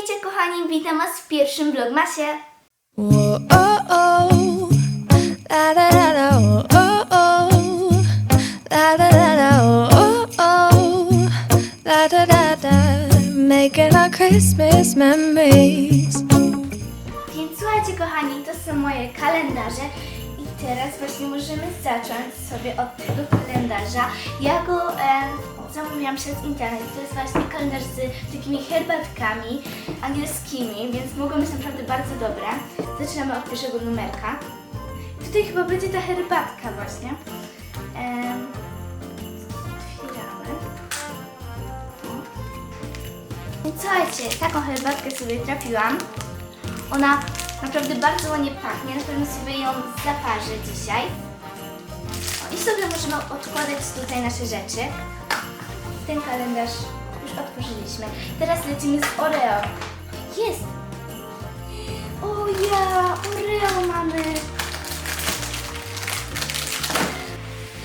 Witajcie kochani, witam was w pierwszym vlogmasie. Oh, oh. Oh, oh, oh. Oh, oh, oh. Making Christmas memories. Więc słuchajcie kochani, to są moje kalendarze teraz właśnie możemy zacząć sobie od tego kalendarza. Ja go e, zamówiłam przez internet, to jest właśnie kalendarz z takimi herbatkami angielskimi, więc mogą być naprawdę bardzo dobre. Zaczynamy od pierwszego numerka. Tutaj chyba będzie ta herbatka właśnie. Więc słuchajcie, taką herbatkę sobie trafiłam. Ona naprawdę bardzo ładnie pachnie, na pewno sobie ją zaparzę dzisiaj. I sobie możemy odkładać tutaj nasze rzeczy. Ten kalendarz już otworzyliśmy. Teraz lecimy z Oreo. Jest! O ja, Oreo mamy!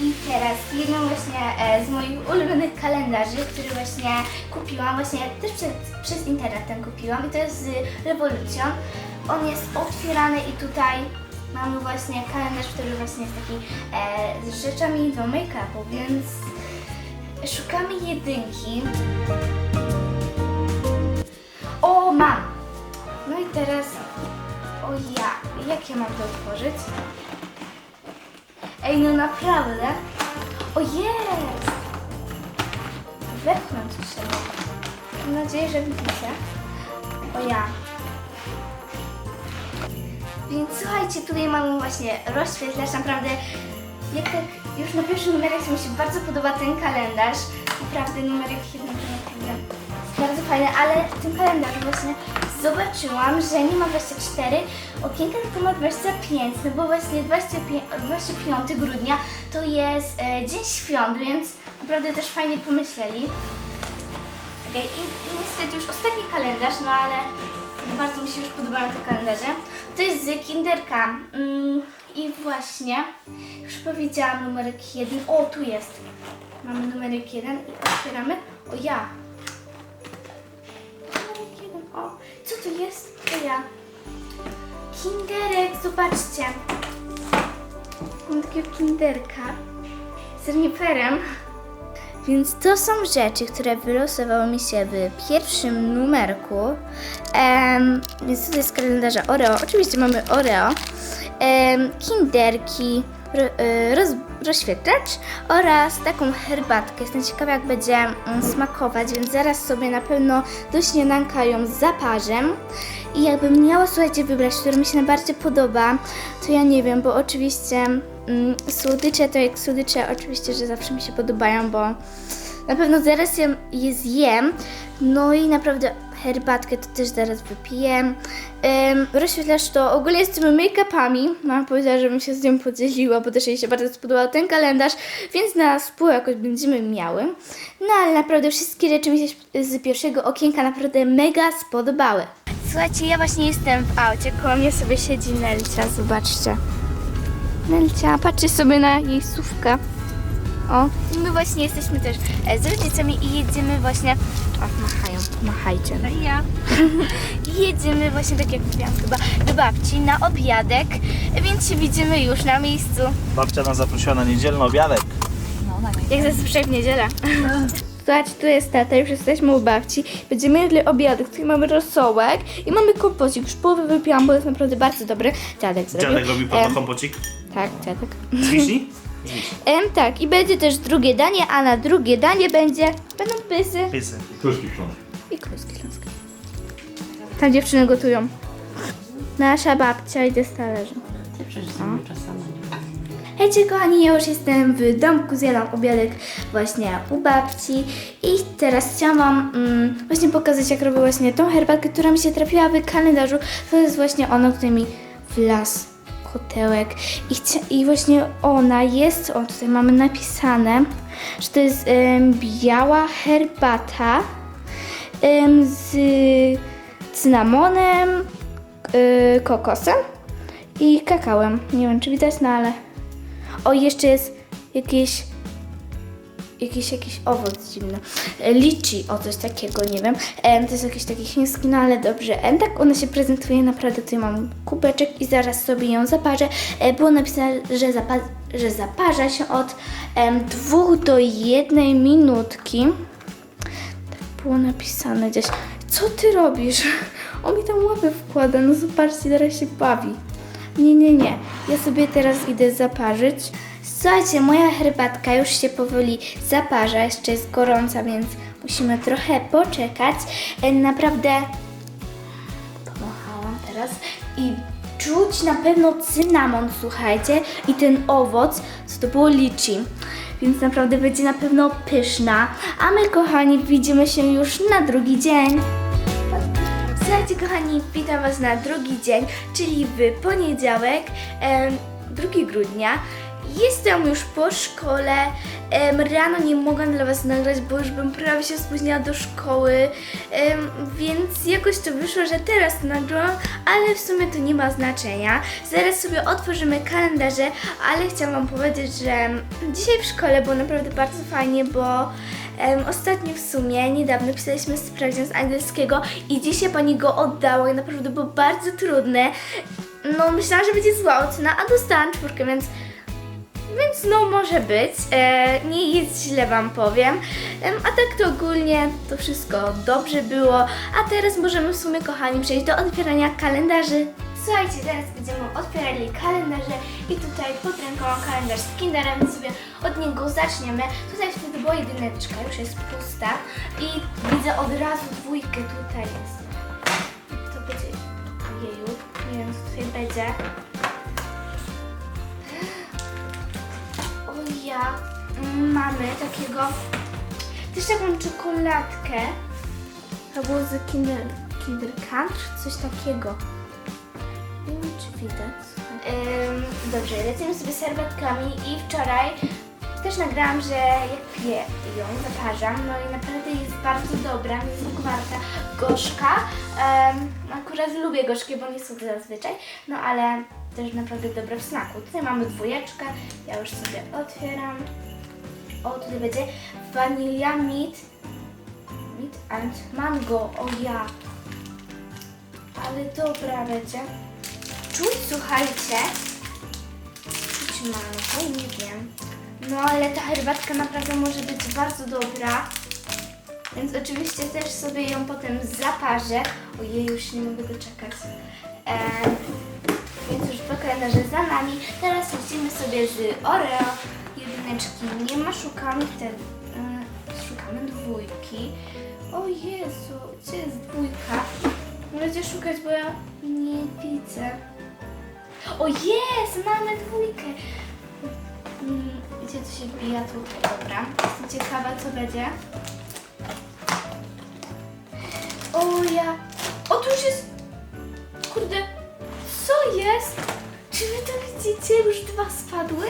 I teraz jedną właśnie e, z moich ulubionych kalendarzy, który właśnie kupiłam, właśnie też przez, przez internet ten kupiłam i to jest z Rewolucją. On jest otwierany i tutaj mamy właśnie kalendarz, który właśnie jest taki e, z rzeczami do make-upu, więc szukamy jedynki. O, mam! No i teraz, o ja, jak ja mam to otworzyć? Ej, no naprawdę? O jest! Wepchnąć trzeba. Mam nadzieję, że widzicie. O ja. Więc słuchajcie, tutaj mamy właśnie rozświetlacz, naprawdę jak tak już na pierwszym numerek mi się bardzo podoba ten kalendarz. Naprawdę numerek jeden jest bardzo fajny, ale w tym kalendarzu właśnie zobaczyłam, że nie ma 24, okienka tylko ma 25, no bo właśnie 25, 25 grudnia to jest e, Dzień Świąt, więc naprawdę też fajnie pomyśleli. Okej, i, I niestety już ostatni kalendarz, no ale bardzo mi się już podobają te kalendarze. To jest z Kinderka. Mm, I właśnie, już powiedziałam numerek jeden. O, tu jest. Mamy numerek jeden i otwieramy. O, ja. Numerek jeden. O, co to jest? To ja. Kinderek, zobaczcie. Mam takiego kinderka z reniferem. Więc to są rzeczy, które wylosowały mi się w pierwszym numerku. Em, więc to jest kalendarza Oreo. Oczywiście mamy Oreo, em, kinderki, roz, rozświetlacz oraz taką herbatkę. Jestem ciekawa, jak będzie mm, smakować, więc zaraz sobie na pewno do śniadanka ją zaparzę. I jakbym miała, słuchajcie, wybrać, który mi się najbardziej podoba, to ja nie wiem, bo oczywiście mm, słodycze to jak słodycze, oczywiście, że zawsze mi się podobają, bo na pewno zaraz je, je zjem. No i naprawdę herbatkę to też zaraz wypiję. Um, rozświetlacz to ogólnie z tymi make-upami. Mama powiedziała, żebym się z nią podzieliła, bo też jej się bardzo spodobał ten kalendarz, więc na spół jakoś będziemy miały. No ale naprawdę wszystkie rzeczy mi się z pierwszego okienka naprawdę mega spodobały. Słuchajcie, ja właśnie jestem w aucie, koło mnie sobie siedzi Nelcia, zobaczcie. Nelcia, patrzcie sobie na jej słówkę. O, i my właśnie jesteśmy też e, z rodzicami i jedziemy właśnie. O, machajcie. No i ja. jedziemy właśnie, tak jak mówiłam, chyba do babci na obiadek, więc się widzimy już na miejscu. Babcia nas zaprosiła na niedzielny obiadek. Jak zazwyczaj w niedzielę. Słuchajcie, tu jest tata, już jesteśmy u babci. Będziemy jedli obiadek, tutaj mamy rosołek i mamy kompocik. Już połowę wypiłam, bo jest naprawdę bardzo dobry. Dziadek zrobił. Dziadek robi po Em, kompocik. Tak, dziadek. Z wiśni? Em, tak, i będzie też drugie danie, a na drugie danie będzie, będą pysy Pysy. Kluski śląskie. I kluski śląskie. Tam dziewczyny gotują. Nasza babcia idzie z talerzem. Hejcie kochani, ja już jestem w domku, zjadłam obiadek właśnie u babci i teraz chciałam wam mm, właśnie pokazać jak robię właśnie tą herbatkę, która mi się trafiła w kalendarzu. To jest właśnie ona, który mi wlazł kotełek i, i właśnie ona jest, o tutaj mamy napisane, że to jest em, biała herbata z cynamonem, y, kokosem i kakałem. Nie wiem, czy widać, no ale... O, jeszcze jest jakieś jakiś, jakiś owoc dziwny. E, Liczy, o coś takiego, nie wiem. E, to jest jakiś taki chiński, no ale dobrze. E, tak ona się prezentuje, naprawdę tutaj mam kubeczek i zaraz sobie ją zaparzę. Było napisane, że, zapa że zaparza się od em, dwóch do jednej minutki. Było napisane gdzieś. Co ty robisz? On mi tam łapę wkłada, no zobaczcie, teraz się bawi. Nie, nie, nie. Ja sobie teraz idę zaparzyć. Słuchajcie, moja herbatka już się powoli zaparza, jeszcze jest gorąca, więc musimy trochę poczekać. E, Naprawdę pomachałam teraz i czuć na pewno cynamon, słuchajcie, i ten owoc, co to było liczy. Więc naprawdę będzie na pewno pyszna. A my, kochani, widzimy się już na drugi dzień. Słuchajcie kochani, witam Was na drugi dzień, czyli w poniedziałek, em, 2 grudnia. Jestem już po szkole. Rano nie mogłam dla Was nagrać, bo już bym prawie się spóźniła do szkoły, więc jakoś to wyszło, że teraz nagrałam, ale w sumie to nie ma znaczenia. Zaraz sobie otworzymy kalendarze, ale chciałam Wam powiedzieć, że dzisiaj w szkole było naprawdę bardzo fajnie, bo Em, ostatnio w sumie, niedawno pisaliśmy sprawdzian z angielskiego i dzisiaj pani go oddała i naprawdę było bardzo trudne. No, myślałam, że będzie zła ocena, a dostałam czwórkę, więc więc no może być. E, nie jest źle wam powiem. Em, a tak to ogólnie to wszystko dobrze było. A teraz możemy w sumie kochani przejść do otwierania kalendarzy. Słuchajcie, teraz będziemy otwierali kalendarze i tutaj pod ręką kalendarz z Kinderem, sobie od niego zaczniemy. Tutaj wtedy była jedyneczka, już jest pusta i widzę od razu dwójkę tutaj jest. To będzie, ojeju, nie wiem co tutaj będzie. Mm, mamy takiego, też taką czekoladkę. To było z Kinder, Kinder Country, coś takiego. Nie wiem, czy widać. Ym, dobrze, lecimy sobie serwetkami i wczoraj też nagrałam, że jak piję ją, zaparzam, no i naprawdę jest bardzo dobra, nie jest warta, gorzka. Akurat lubię gorzkie, bo nie są zazwyczaj, no ale też naprawdę dobra w snaku. Tutaj mamy dwójeczkę, ja już sobie otwieram. O, tutaj będzie vanilla meat, meat and mango, o ja. Ale dobra będzie. Czuć, słuchajcie. Czuć mango, nie wiem. No ale ta herbatka naprawdę może być bardzo dobra. Więc oczywiście też sobie ją potem zaparzę. Ojej, już nie mogę doczekać. Em, więc już dwa kalendarze za nami. Teraz lecimy sobie z Oreo. Jedyneczki nie ma, szukamy te, y, szukamy dwójki. O Jezu, gdzie jest dwójka? Możecie szukać, bo ja nie widzę. O jest, mamy dwójkę. Mm, Gdzie to się bija tutaj, dobra. Jestem ciekawa, co będzie. O ja... O, tu już jest... Kurde, jest? Czy wy to widzicie? Już dwa spadły?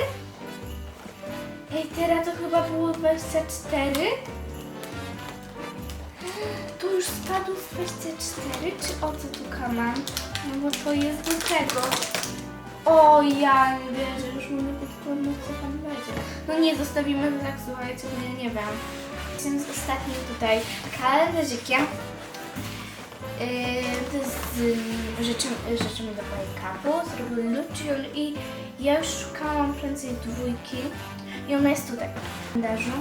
Ej, teraz to chyba było 24. Tu już spadł z 24, czy o co tu kaman? No bo to jest do tego. O, ja nie wierzę, już mówię podkładno, co tam będzie. No nie, zostawimy to tak, słuchajcie, bo ja nie wiem. Jestem z ostatnim tutaj kalendarzykiem. Jest z yy, rzeczami, rzeczami do make-upu, zrobił Lucian i ja już szukałam prędzej dwójki i ona jest tutaj w kalendarzu.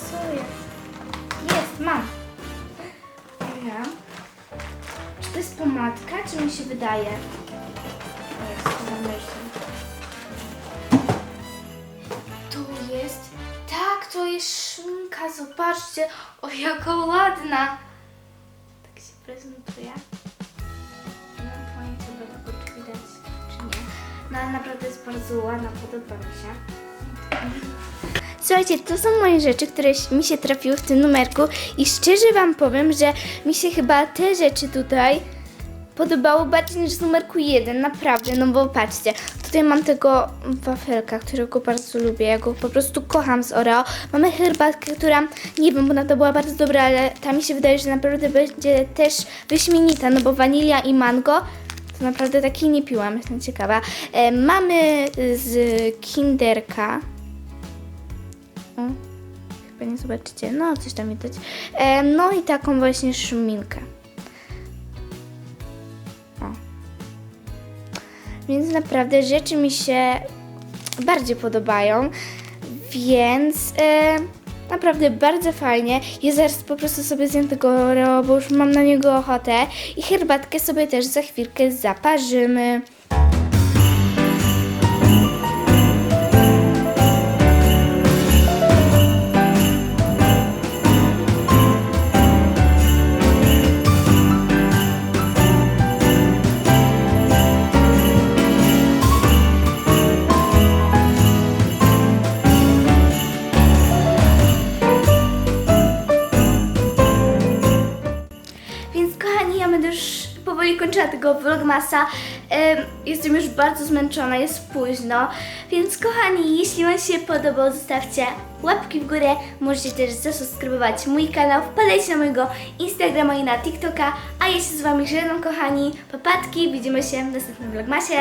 Co jest? Jest, mam. Ja. Czy to jest pomadka, czy mi się wydaje? To jest. Tak, to jest szminka, zobaczcie. O, jaka ładna. Się prezentuje. Nie mam pojęcia, bo tego czy widać, czy nie. No ale naprawdę jest bardzo ładna, podoba mi się. Słuchajcie, to są moje rzeczy, które mi się trafiły w tym numerku i szczerze Wam powiem, że mi się chyba te rzeczy tutaj podobało bardziej niż z numerku 1, naprawdę, no bo patrzcie, tutaj mam tego wafelka, którego bardzo lubię, ja go po prostu kocham z Oreo. Mamy herbatkę, która, nie wiem, bo ona to była bardzo dobra, ale ta mi się wydaje, że naprawdę będzie też wyśmienita, no bo wanilia i mango to naprawdę takiej nie piłam, jestem ciekawa. E, mamy z Kinderka, o, chyba nie zobaczycie. No, coś tam widać. E, no i taką właśnie szminkę. Więc naprawdę rzeczy mi się bardziej podobają, więc e, naprawdę bardzo fajnie. Ja zaraz po prostu sobie zjem tego Oreo, bo już mam na niego ochotę i herbatkę sobie też za chwilkę zaparzymy. Tego vlogmasa. Em, jestem już bardzo zmęczona, jest późno. Więc kochani, jeśli Wam się podobał, zostawcie łapki w górę. Możecie też zasubskrybować mój kanał, wpadajcie na mojego Instagrama i na TikToka. A się z Wami żegnam, kochani. Papatki, widzimy się w następnym vlogmasie.